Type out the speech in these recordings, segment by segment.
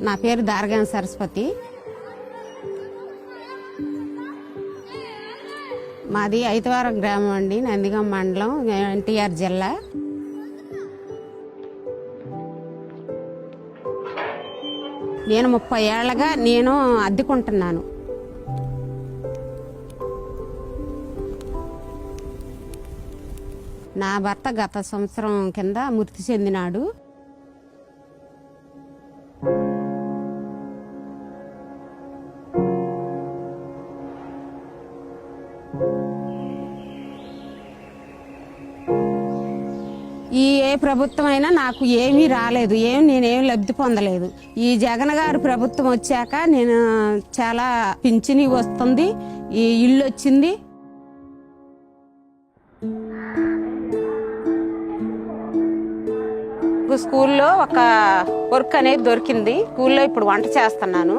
నా పేరు దారగాని సరస్వతి. మాది ఐతవారం గ్రామం అండి నందిగం మండలం ఎన్టీఆర్ జిల్లా. నేను ముప్పై ఏళ్ళగా నేను అద్దెకుంటున్నాను. నా భర్త గత సంవత్సరం కింద మృతి చెందినాడు. ఈ ఏ ప్రభుత్వం అయినా నాకు ఏమీ రాలేదు ఏం నేనేం లబ్ధి పొందలేదు. ఈ జగన్ గారి ప్రభుత్వం వచ్చాక నేను చాలా పింఛని వస్తుంది ఈ ఇల్లు వచ్చింది. స్కూల్లో ఒక వర్క్ అనేది దొరికింది. స్కూల్లో ఇప్పుడు వంట చేస్తున్నాను.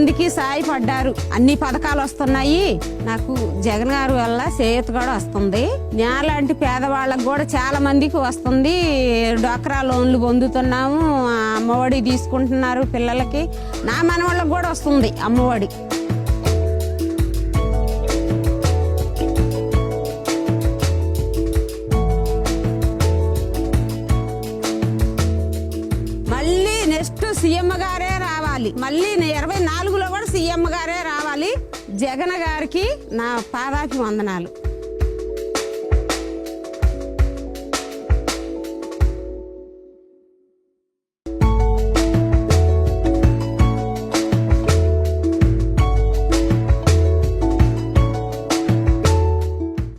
మందికి సాయపడ్డారు? అన్ని పథకాలు వస్తున్నాయి. నాకు జగన్ గారి వల్ల చేయూత కూడా వస్తుంది. నేలాంటి పేదవాళ్ళకు కూడా చాలా మందికి వస్తుంది. డ్వాక్రా లోన్లు పొందుతున్నాము. అమ్మఒడి తీసుకుంటున్నారు పిల్లలకి. నా మనవాళ్ళకి కూడా వస్తుంది అమ్మఒడి. మళ్ళీ నెక్స్ట్ సీఎం గారే రావాలి. మళ్ళీ ఇరవై నాలుగులో కూడా సీఎం గారే రావాలి. జగన్ గారికి నా పాదాకి వందనాలు